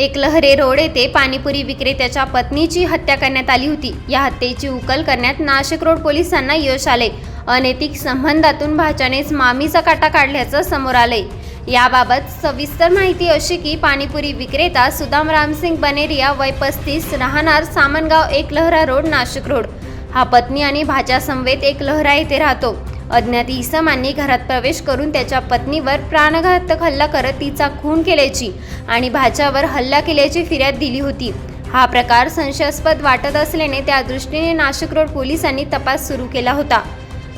Eklahare road येथे पाणीपुरी विक्रेत्याच्या पत्नीची हत्या करण्यात आली होती. या हत्येची उकल करण्यात नाशिक रोड पोलिसांना यश आले. अनैतिक संबंधातून भाच्यानेच मामीचा काटा काढल्याचं समोर आलंय. याबाबत सविस्तर माहिती अशी की पाणीपुरी विक्रेता सुदाम रामसिंग बनेरिया वय पस्तीस राहणार सामनगाव एकलहरा रोड नाशिक रोड. हा पत्नी आणि भाच्यासमवेत एकलहरा येथे राहतो. अज्ञात इसमांनी घरात प्रवेश करून त्याच्या पत्नीवर प्राणघातक हल्ला करत तिचा खून केल्याची आणि भाच्यावर हल्ला केल्याची फिर्याद दिली होती. हा प्रकार संशयास्पद वाटत असल्याने त्या दृष्टीने नाशिक रोड पोलिसांनी तपास सुरू केला होता.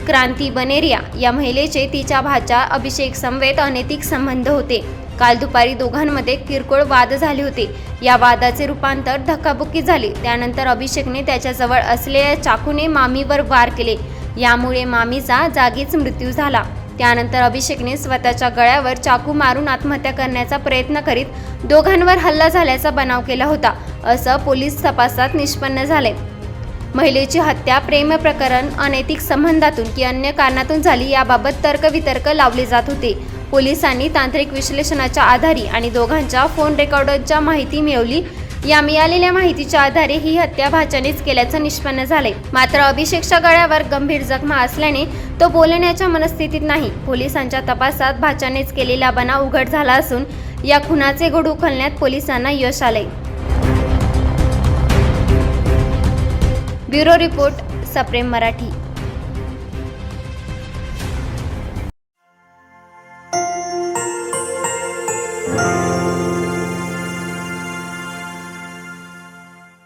क्रांती बनेरिया या महिलेचे तिच्या भाच्या अभिषेक समवेत अनैतिक संबंध होते. काल दुपारी दोघांमध्ये किरकोळ वाद झाले होते. या वादाचे रूपांतर धक्काबुक्की झाले. त्यानंतर अभिषेकने त्याच्याजवळ असलेल्या चाकूने मामीवर वार केले. यामुळे मामीचा जागीच मृत्यू झाला. त्यानंतर अभिषेकने स्वतःच्या गळ्यावर चाकू मारून आत्महत्या करण्याचा प्रयत्न करीत दोघांवर हल्ला झाल्याचा बनाव केला होता असं पोलीस तपासात निष्पन्न झाले. महिलेची हत्या प्रेम प्रकरण अनैतिक संबंधातून की अन्य कारणातून झाली याबाबत तर्कवितर्क लावले जात होते. पोलिसांनी तांत्रिक विश्लेषणाच्या आधारी आणि दोघांच्या फोन रेकॉर्डरच्या माहिती मिळवली या मिळालेल्या माहितीच्या आधारे ही हत्या भाच्यानेच केल्याचं निष्पन्न झाले मात्र अभिषेकच्या गळ्यावर गंभीर जखमा असल्याने तो बोलण्याच्या मनस्थितीत नाही. पोलिसांच्या तपासात भाच्यानेच केलेला बनाव उघड झाला असून या खुनाचे घोड उखलण्यात पोलिसांना यश आले ब्युरो रिपोर्ट सप्रेम मराठी.